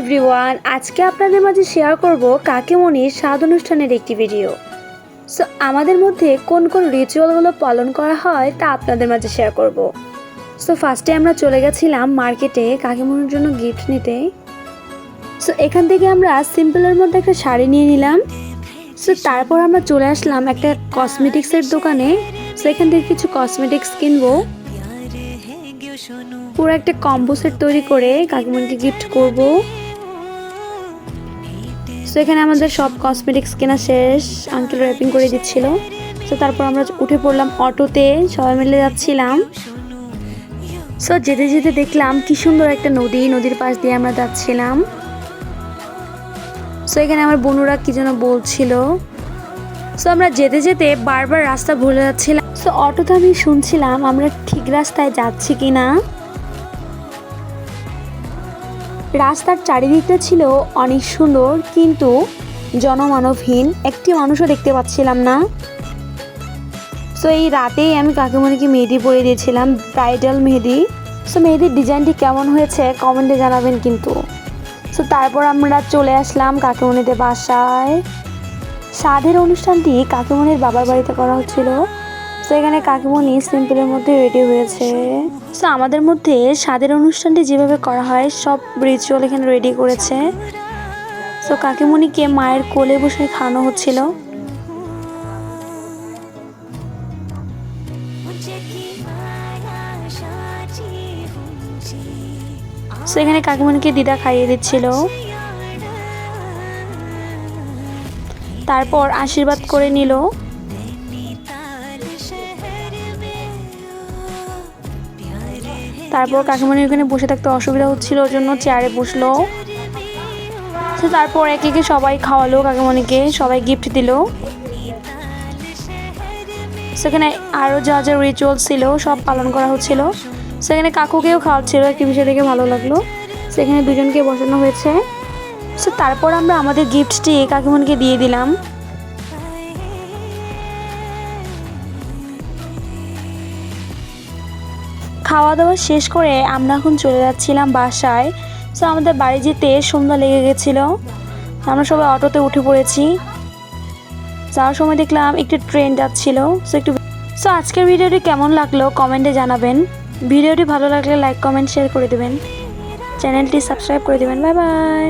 Everyone আজকে আপনাদের মাঝে শেয়ার করব কাকেমণির স্বাদ অনুষ্ঠানের একটি ভিডিও সো আমাদের মধ্যে কোন কোন রিচুয়ালগুলো পালন করা হয় তা আপনাদের মাঝে শেয়ার করব। সো ফার্স্টে আমরা চলে গেছিলাম মার্কেটে কাকেমণির জন্য গিফট নিতে। সো এখান থেকে আমরা সিম্পলের মধ্যে একটা শাড়ি নিয়ে নিলাম। সো তারপর আমরা চলে আসলাম একটা কসমেটিক্সের দোকানে। সো এখান থেকে কিছু কসমেটিক্স কিনবো। পুরো একটা কম্বো সেট তৈরি করে কাকিমণিকে গিফট করব। সো এখানে আমাদের সব কসমেটিক্স কেনা শেষ। আঙ্কেল র্যাপিং করে দিচ্ছিল। সো তারপর আমরা উঠে পড়লাম অটোতে। সবাই মিলে যাচ্ছিলাম। সো যেতে যেতে দেখলাম কি সুন্দর একটা নদী। নদীর পাশ দিয়ে আমরা যাচ্ছিলাম। সো এখানে আমার বনুরা কি যেন বলছিল। সো আমরা যেতে যেতে বারবার রাস্তা ভুলে যাচ্ছিলাম। সো অটোতে আমি শুনছিলাম আমরা ঠিক রাস্তায় যাচ্ছি কি না রাস্তার চারিদিকটা ছিল অনেক সুন্দর, কিন্তু জনমানবহীন একটি মানুষও দেখতে পাচ্ছিলাম না। সো এই রাতেই আমি কাকিমণিকে মেহেদি পরে দিয়েছিলাম ব্রাইডাল মেহেদি। সো মেহেদির ডিজাইনটি কেমন হয়েছে কমেন্টে জানাবেন কিন্তু। সো তারপর আমরা চলে আসলাম কাকিমণিদের বাসায়। সাধের অনুষ্ঠানটি কাকিমণির বাবার বাড়িতে করা হচ্ছিল। তো এখানে কাকিমণি সিম্পলের মধ্যে রেডি হয়েছে। সো আমাদের মধ্যে স্বাদের অনুষ্ঠানটি যেভাবে করা হয়, সব রিচুয়াল এখানে রেডি করেছে। সো কাকিমণিকে মায়ের কোলে বসে খাওয়ানো হচ্ছিল। সো এখানে কাকিমণিকে দিদা খাইয়ে দিচ্ছিল। তারপর আশীর্বাদ করে নিল। তারপর কাকিমণি ওখানে বসে থাকতে অসুবিধা হচ্ছিল ওর জন্য চেয়ারে বসল। তো তারপর একে একে সবাই খাওয়ালো কাকিমণিকে, সবাই গিফট দিল। সেখানে আরও যা যা রিচুয়াল ছিল, সব পালন করা হচ্ছিল। সেখানে কাকুকেও খাওয়াচ্ছিল, একটি বিষয় দেখে ভালো লাগল। সেখানে দুজনকে বসানো হয়েছে। সো তারপর আমরা আমাদের গিফটটি কাকিমণিকে দিয়ে দিলাম। খাওয়া দাওয়া শেষ করে আমরা এখন চলে যাচ্ছিলাম বাসায়। সো আমাদের বাড়ি যেতে সন্ধ্যা লেগে গেছিল। আমরা সবাই অটোতে উঠে পড়েছি। যাওয়ার সময় দেখলাম একটি ট্রেন যাচ্ছিল। সো একটু সো আজকের ভিডিওটি কেমন লাগল কমেন্টে জানাবেন। ভিডিওটি ভালো লাগলে লাইক, কমেন্ট শেয়ার করে দেবেন। চ্যানেলটি সাবস্ক্রাইব করে দেবেন। Bye bye.